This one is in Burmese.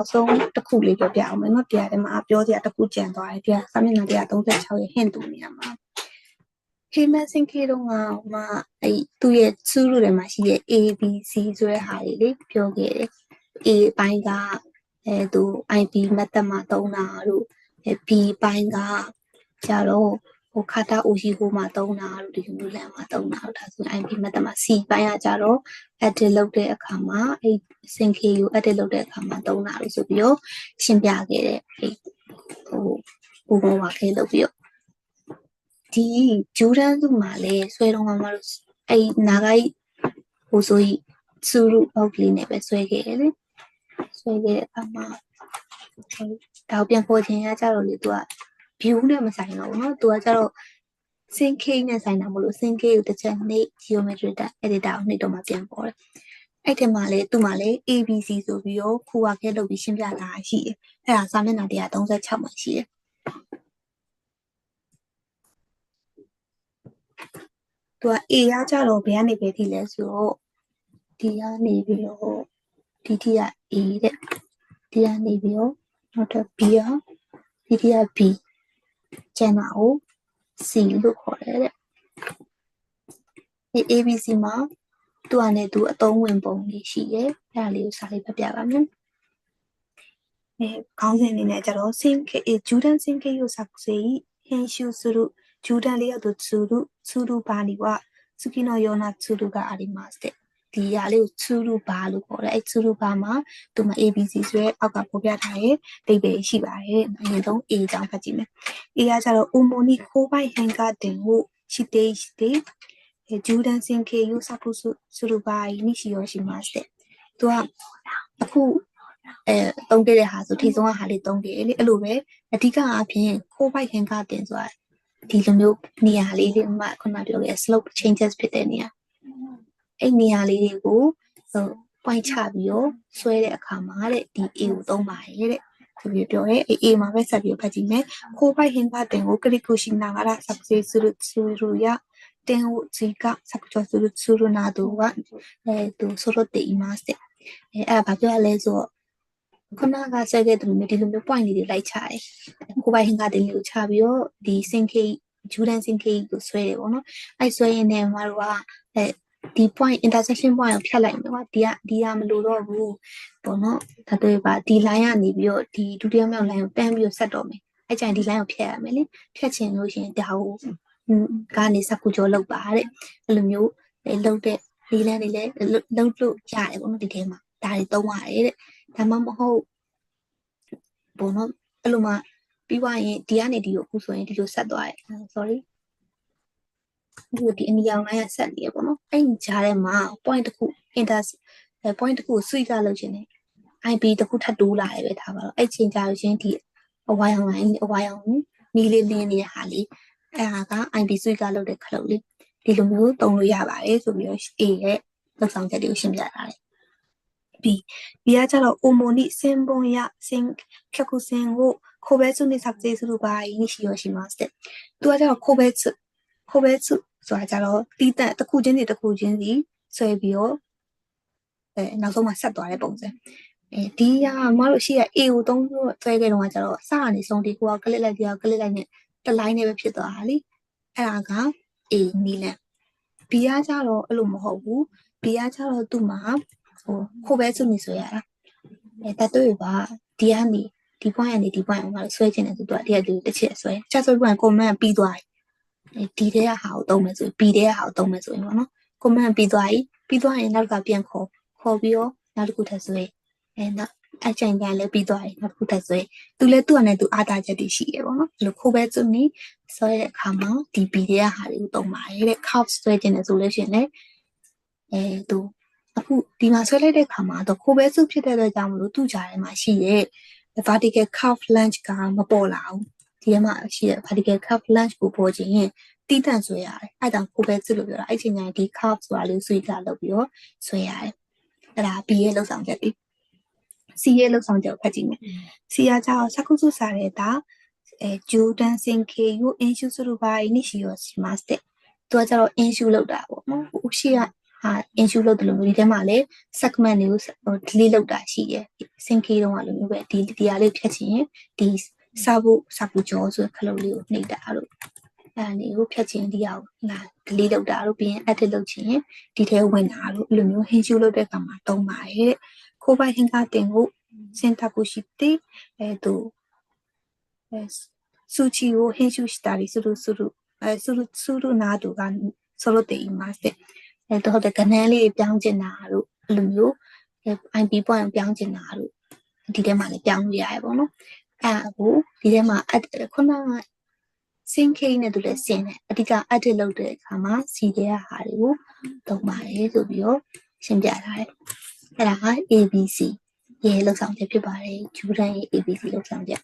နောက်ဆုံးတစ်ခုလေးပြောပြအောင်မယ်နော်တရားထဲမှာပြောစရာတစ်ခုကြံသွားတယ်တရားစာမျက်နှာ136ရဲ့ဟင့်တူနေရမှာဟေမန်စင်ကေတော့ကဟိုအဲ့သူ့ရဲ့စူးလူတွေမှာရှိတဲ့ A B C ဆိုတဲ့ဟာတွေလေပြောခဲ့တယ် A ဘိုင်းကအဲသူ IP method မှာတုံးတာတို့အဲ B ဘိုင်းကကြတော့ ဟိုခါတာ OC ဟိုမှာတုံးတာတို့ဒီလိုမျိုးလမ်းမှာတုံးတာတို့ဒါဆို IP method မှာ C ဘိုင်းကကြတော့ edit လုပ်တဲ့အခါမှာအဲ sync ကို edit လုပ်တဲ့အခါမှာတုံးတာလို့ဆိုပြီးတော့ရှင်းပြခဲ့တဲ့အဲဟိုဘုံဘဝခဲလုပ်ပြီးတော့ဒီဂျူဒန်သူမှာလည်းဆွဲတော့မှမလို့အဲနာဂိုင်းဟိုဆိုစူရူပေါက်ကလေးနဲ့ပဲဆွဲခဲ့တယ်လေဆွဲခဲ့တဲ့အခါမှာဒါကိုပြန်ပေါ်ခြင်းရကြတော့လေသူက view နဲ့မဆိုင်တော့ဘူးเนาะသူကကြတော့ sync k နဲ့ဆိုင်တာမလို့ sync k ကိုတစ်ချက်နှိပ် geometry editor ကိုနှိပ်တော့မှပြန်ပေါ်တယ်အဲ့ဒီမှာလေသူ့မှာလေ ABC ဆိုပြီးတော့ခူဝါခဲလုပ်ပြီးရှင်းပြတာရှိတယ်အဲ့ဒါစာမျက်နှာ136မှာရှိတယ်သူက A ရကြတော့ဘယ်ကနေပဲထိလဲဆိုတော့ဒီကနေပြီးတော့ဒီထိက A တဲ့ဒီကနေပြီးတော့နောက်ထပ် B ရဒီထိက B ကျန်တာကို C လို့ခေါ်တယ်တဲ့ဒီ ABC မှာသူကလည်းသူအသုံးဝင်ပုံလေးရှိရဲ့အဲ့ဒါလေးကိုစာလေးဖတ်ပြပါမယ်အဲခေါင်းစဉ်လေးနဲ့ကျတော့ Sinke Judan Sinke ကိုစာစေး Henshu Suru Judan လေးရသူ Suru Suru Bani wa Tsukino Yona Suru ga arimasu ဒီရာလေးကိုချူလူဘာလို့ခေါ်တယ်အဲ့ချူလူဘာမှာသူမ ABC ဆိုရဲအောက်ကဖော်ပြထားတဲ့တိတ်ပဲရှိပါတယ်အရင်ဆုံး A ကြောင့်ဖတ်ကြည့်မယ် A ကကျတော့ Omoni Kobai Hanga Den ho Shite Shite ဂျူဒန်စင်ကေယူဆပုစုဆူရူဘိုင်နိရှိယောရှိမတ်တဲ့သူကအခုအဲတုံးခဲ့တဲ့ဟာဆိုထိဆုံးကဟာလေးတုံးခဲ့လေအဲ့လိုပဲအဓိကအားဖြင့်ခိုးပိုက်ခင်ကတင်ဆိုတာဒီလိုမျိုးနေရာလေးလေးမှခုနပြောခဲ့ slope changes ဖြစ်တဲ့နေရာ အဲ့နေရာလေးတွေကိုဟိုပွိုင်ချပြီးတော့ဆွဲတဲ့အခါမှာတဲ့ဒီ A ကိုသုံးပါရဲ့တဲ့သူပြောရဲ A A မှာပဲဆက်ပြီးဖတ်ကြည့်မယ်ခိုးပိုက်ဟင်ပါတင်ကိုကရကူရှင်နာကရာဆက်စေဆူဆူရူရတင်ကိုချီကဆက်ချောဆူဆူရနာတူကအဲသူဆိုရတဲ့ image အဲအဲ့ဘာပြောရလဲဆိုတော့ခုနကဆက်ခဲ့တဲ့လူမျိုးဒီလိုမျိုး point လေးတွေလိုက်ချတယ်။ကိုပိုင်ဟင်ကတင်လေးကိုချပြီးတော့ဒီ sin k ဂျူဒန် sin k ကိုဆွဲတယ်ပေါ့နော်။အဲဆွဲရင်လည်းမတို့ကအဲ ဒီ point intersection point ကိုဖြတ်လိုက်မယ်ကွာဒီကဒီကမလို့တော့ဘူးပေါ့နော်ဒါတွေ့ပါဒီ line ကနေပြီးတော့ဒီဒုတိယမြောက် line ကိုတန်းပြီးတော့ဆက်တော့မယ်အဲ့ကြရင်ဒီ line ကိုဖြတ်ရမယ်လေဖြတ်ချင်လို့ရှိရင်ဒါကိုကနေစကူကြောလောက်ပါတဲ့အဲ့လိုမျိုးလောက်တဲ့ဒီ line တွေလည်းလောက်လို့ရတယ်ပေါ့နော်ဒီထဲမှာဒါတွေသုံးရတယ်တဲ့ဒါမှမဟုတ်ပေါ့နော်အဲ့လိုမှပြီးွားရင်ဒီကနေဒီကိုအခုဆိုရင်ဒီလိုဆက်သွားတယ် sorry ဒီဒီအနီရောင်လိုင်းကဆက်နေရပေါ့နော်အဲ့ဒီကြားထဲမှာ point တစ်ခု inter point တစ်ခု switch ကလုပ်ခြင်းနဲ့ IP တစ်ခုထပ်တိုးလာတယ်ပဲထားပါတော့အဲ့ချိန်ကြာလို့ချင်းဒီအဝါရောင်လိုင်းအဝါရောင်နီးလေးလင်းနေတဲ့ဟာလေးအဲ့ဟာက IP switch ကလုပ်တဲ့ခလုတ်လေးဒီလိုမျိုးသုံးလို့ရပါတယ်ဆိုပြီးတော့ A ရဲ့လောက်ဆောင်ချက်တွေကိုရှင်းပြထားတယ် B B ကကျတော့ omoni စင်ပုံရစင်ခက်ခုစင်ကိုခိုဘဲစုနေဆက်စေစုပါယင်းရှိရရှိမှာစတဲ့သူကကျတော့ခိုဘဲစုခိုဘဲစု ဆိုတာကြတော့တီးတက်တစ်ခုချင်းစီတစ်ခုချင်းစီဆွဲပြီးတော့အဲနောက်ဆုံးမှဆက်သွားတဲ့ပုံစံအဲဒီကမတို့ရှိရ A ကိုသုံးပြီးတော့ဆွဲခဲ့တော့ကျတော့စကနေဆုံးဒီကိုကကလစ်လိုက်ပြောကလစ်လိုက်နဲ့တလိုင်းနဲ့ပဲဖြစ်သွားတာလीအဲ့ဒါက A နီလန် B ကကြတော့အဲ့လိုမဟုတ်ဘူး B ကကြတော့သူ့မှာဟိုခိုပဲစုနေဆွဲရတာအဲတတွေ့ပါဒီကနေဒီ point ကနေဒီ point ကိုငါတို့ဆွဲချင်တယ်ဆိုတော့ဒီကဒီတစ်ချက်ဆွဲချက်ဆွဲ point comment ပြီးသွားပြီ ဒီတဲ့ဟာကိုသုံးမယ်ဆိုရင် B တဲ့ဟာကိုသုံးမယ်ဆိုရင်ပေါ့နော် comment ပြီးသွားပြီပြီးသွားရင်နောက်ကပြန်ခေါ်ခေါ်ပြီးတော့နောက်တစ်ခုထပ်ဆွဲအဲနောက်အချိန်ပြန်လည်းပြီးသွားပြီနောက်တစ်ခုထပ်ဆွဲသူလည်းသူ့အနေနဲ့သူအားတာချက်တွေရှိရပေါ့နော်အဲ့လိုခိုးပဲစုနေဆွဲတဲ့အခါမှာဒီ B တဲ့ဟာတွေကိုသုံးပါတယ်တဲ့ curve ဆွဲခြင်းနဲ့ဆိုလို့ရှိရင်လည်းအဲသူအခုဒီမှာဆွဲလိုက်တဲ့အခါမှာတော့ခိုးပဲစုဖြစ်တဲ့အတွက်ကြောင့်မလို့သူ့ကြားထဲမှာရှိရဲ့ vertical curve length ကမပေါ်လာဘူး ဒီထဲမှာရှိတဲ့ vertical curve length ကိုပေါ်ခြင်းရင်တီးတန့်ဆွဲရတယ်အဲ့ဒါကိုပဲစစ်လို့ပြောတာအဲ့ချိန်ကျရင်ဒီ curve ဆိုတာလေးဆွဲကြလုပ်ပြီးတော့ဆွဲရတယ်အဲ့ဒါ B ရဲ့လောက်ဆောင်ချက်တွေ C ရဲ့လောက်ဆောင်ချက်ကိုဖတ်ကြည့်မယ် C ကကြောင့်စကုစုစာရဲတာအဲဂျူဒန်စင်ကေယူအင်ရှူစရူဘာအင်းရှိရောစီမတ်တဲ့သူကကျတော့အင်ရှူလောက်တာပေါ့နော်ဟိုရှိကဟာ issue လုပ်တယ်လို့မျိုးဒီထဲမှာလည်း segment တွေကိုဟို delete လုပ်တာရှိတယ်။ sync key တော့ကလိုမျိုးပဲဒီဒီဟာလေးဖြတ်ချင်ရင်ဒီ စာဖို့စာဖို့ကြောဆိုတဲ့ခလုတ်လေးကိုနှိပ်တာလို့အဲဒါလေးကိုဖြတ်ချင်ဒီဟာကိုလာ delete လုပ်တာလို့ပြီးရင် edit လုပ်ချင်ရင်ဒီထဲဝင်တာလို့အဲ့လိုမျိုး issue လုပ်တဲ့အခါမှာတုံးပါတယ်တဲ့။ခိုးပိုင်ဟင်ကတင်ကိုစင်တာကိုရှိတဲ့အဲသူအဲစူချီကိုဟင်ရှုしたりするするအဲするするなどがဆိုလို့တည်မှာတဲ့အဲတော့တဲ့ကနန်းလေးပြောင်းကျင်တာလို့အဲ့လိုမျိုး IP point ပြောင်းကျင်တာလို့ဒီထဲမှာလည်းပြောင်းလို့ရတယ်ပေါ့နော် အဲ့ဒါကိုဒီထဲမှာအက်ခုနကစင်ခိနဲ့သူလည်းစင်တယ်အဓိကအက်ဒစ်လုပ်တဲ့အခါမှာစီတဲ့ဟာတွေကိုသုံးပါတယ်ဆိုပြီးတော့ရှင်းပြထားတယ်အဲ့ဒါက ABC ရေလောက်ဆောင်ချက်ဖြစ်ပါတယ်ဂျူဒန်ရဲ့ ABC လောက်ဆောင်ချက်